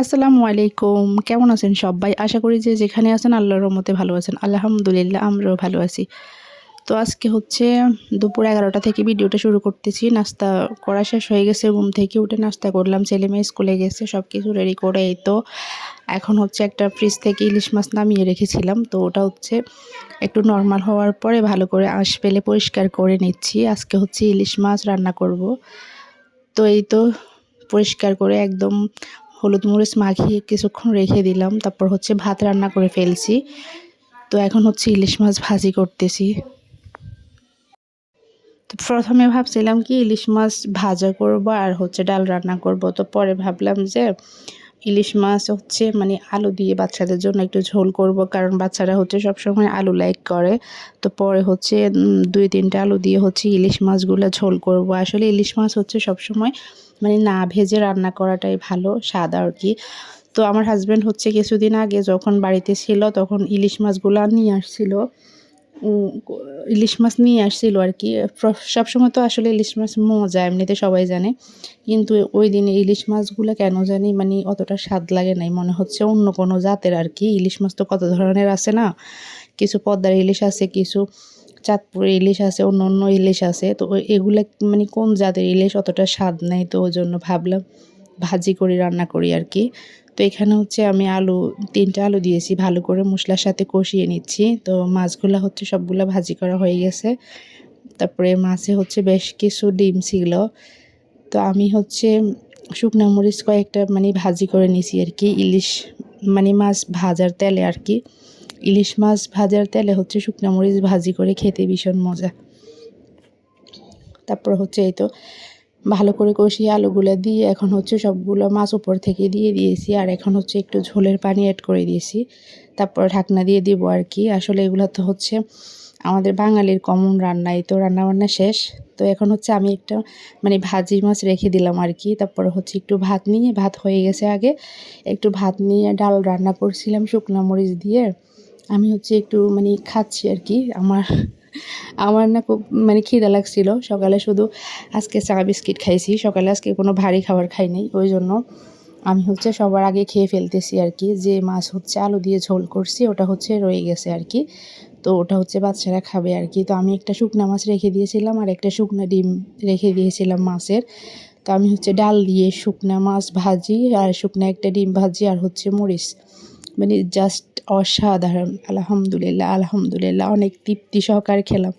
আসসালামু আলাইকুম। কেমন আছেন সবাই? আশা করি যে যেখানে আছেন আল্লাহর রহমতে ভালো আছেন। আলহামদুলিল্লাহ, আমরাও ভালো আছি। তো আজকে হচ্ছে দুপুর এগারোটা থেকে ভিডিওটা শুরু করতেছি। নাস্তা করা শেষ হয়ে গেছে, ঘুম থেকে উঠে নাস্তা করলাম। ছেলে মেয়ে স্কুলে গেছে সব কিছু রেডি করে এই তো। এখন হচ্ছে একটা ফ্রিজ থেকে ইলিশ মাছ নামিয়ে রেখেছিলাম। তো ওটা হচ্ছে একটু নর্মাল হওয়ার পরে ভালো করে আঁশ পেলে পরিষ্কার করে নিচ্ছি। আজকে হচ্ছে ইলিশ মাছ রান্না করব। তো এই তো পরিষ্কার করে একদম হলুদ মরিচ মাখিয়ে কিছুক্ষণ রেখে দিলাম, তারপর হচ্ছে ভাত রান্না করে ফেলছি। তো এখন হচ্ছে ইলিশ মাছ ভাজি করতেছি। তো প্রথমে ভাবছিলাম কি ইলিশ মাছ ভাজা করব আর হচ্ছে ডাল রান্না করব। তো পরে ভাবলাম যে ইলিশ মাছ হচ্ছে মানে আলু দিয়ে বাচ্চাদের জন্য একটু ঝোল করব, কারণ বাচ্চারা হচ্ছে সবসময় আলু লাইক করে। তো পরে হচ্ছে দুই তিনটা আলু দিয়ে হচ্ছে ইলিশ মাছগুলো ঝোল করব। আসলে ইলিশ মাছ হচ্ছে সবসময় মানে না ভেজে রান্না করাটাই ভালো, স্বাদ আর কি তো আমার হাজব্যান্ড হচ্ছে কিছুদিন আগে যখন বাড়িতে ছিল তখন ইলিশ মাছগুলো নিয়ে আসছিল। ইলিশ মাছ নিয়ে আসছিল আর কি। সবসময় তো আসলে ইলিশ মাছ মজা, এমনিতে সবাই জানে। কিন্তু ওই দিনে ইলিশ মাছগুলো কেন জানি মানে অতটা স্বাদ লাগে নাই, মনে হচ্ছে অন্য কোনো জাতের আর কি। ইলিশ মাছ তো কত ধরনের আছে না? কিছু পদ্মার ইলিশ আছে, কিছু চাঁদপুরের ইলিশ আছে, অন্য অন্য ইলিশ আছে। তো এগুলো মানে কোন জাতের ইলিশ অতটা স্বাদ নেই তো ওই জন্য ভাবলাম। ভাজি করি রান্না করি আর কি। তো এখানে হচ্ছে আমি আলু, তিনটা আলু দিয়েছি, ভালো করে মশলার সাথে কষিয়ে নিচ্ছি। তো মাছগুলো হচ্ছে সবগুলো ভাজি করা হয়ে গেছে। তারপরে মাছে হচ্ছে বেশ কিছু ডিম ছিল। তো আমি হচ্ছে শুকনো মরিচ কয়েকটা মানে ভাজি করে নিছি আর কি, ইলিশ মানে মাছ ভাজার তেলে আর কি। ইলিশ মাছ ভাজার তেলে হচ্ছে শুকনো মরিচ ভাজি করে খেতে ভীষণ মজা। তারপর হচ্ছে এই তো ভালো করে কষিয়ে আলুগুলো দিয়ে এখন হচ্ছে সবগুলো মাছ উপর থেকে দিয়ে দিয়েছি। আর এখন হচ্ছে একটু ঝোলের পানি অ্যাড করে দিয়েছি। তারপর ঢাকনা দিয়ে দিব আর কি। আসলে এগুলো তো হচ্ছে আমাদের বাঙালির কমন রান্নাই তো রান্নাবান্না শেষ। তো এখন হচ্ছে আমি একটা মানে ভাজি মাছ রেখে দিলাম আর কি। তারপর হচ্ছে একটু ভাত নিয়ে, ভাত হয়ে গেছে আগে। একটু ভাত নিয়ে ডাল রান্না করছিলাম শুকনো মরিচ দিয়ে। আমি হচ্ছে একটু মানে খাচ্ছি আর কি। আমার আমার না খুব মানে খিদা লাগছিল। সকালে শুধু আজকে চা বিস্কিট খাইছি। সকালে আজকে কোনো ভারী খাবার খাই নাই। ওই জন্য আমি হচ্ছে সবার আগে খেয়ে ফেলতেছি আর কি। যে মাছ হচ্ছে আলু দিয়ে ঝোল করছি, ওটা হচ্ছে রয়ে গেছে আর কি। তো ওটা হচ্ছে বাচ্চারা খাবে আর কি। তো আমি একটা শুকনা মাছ রেখে দিয়েছিলাম আর একটা শুকনা ডিম রেখে দিয়েছিলাম মাছের। তো আমি হচ্ছে ডাল দিয়ে শুকনা মাছ ভাজি আর শুকনা একটা ডিম ভাজি আর হচ্ছে মরিচ। মানে জাস্ট অসাধারণ আলহামদুলিল্লাহ আলহামদুলিল্লাহ অনেক তৃপ্তি সহকারে খেলাম।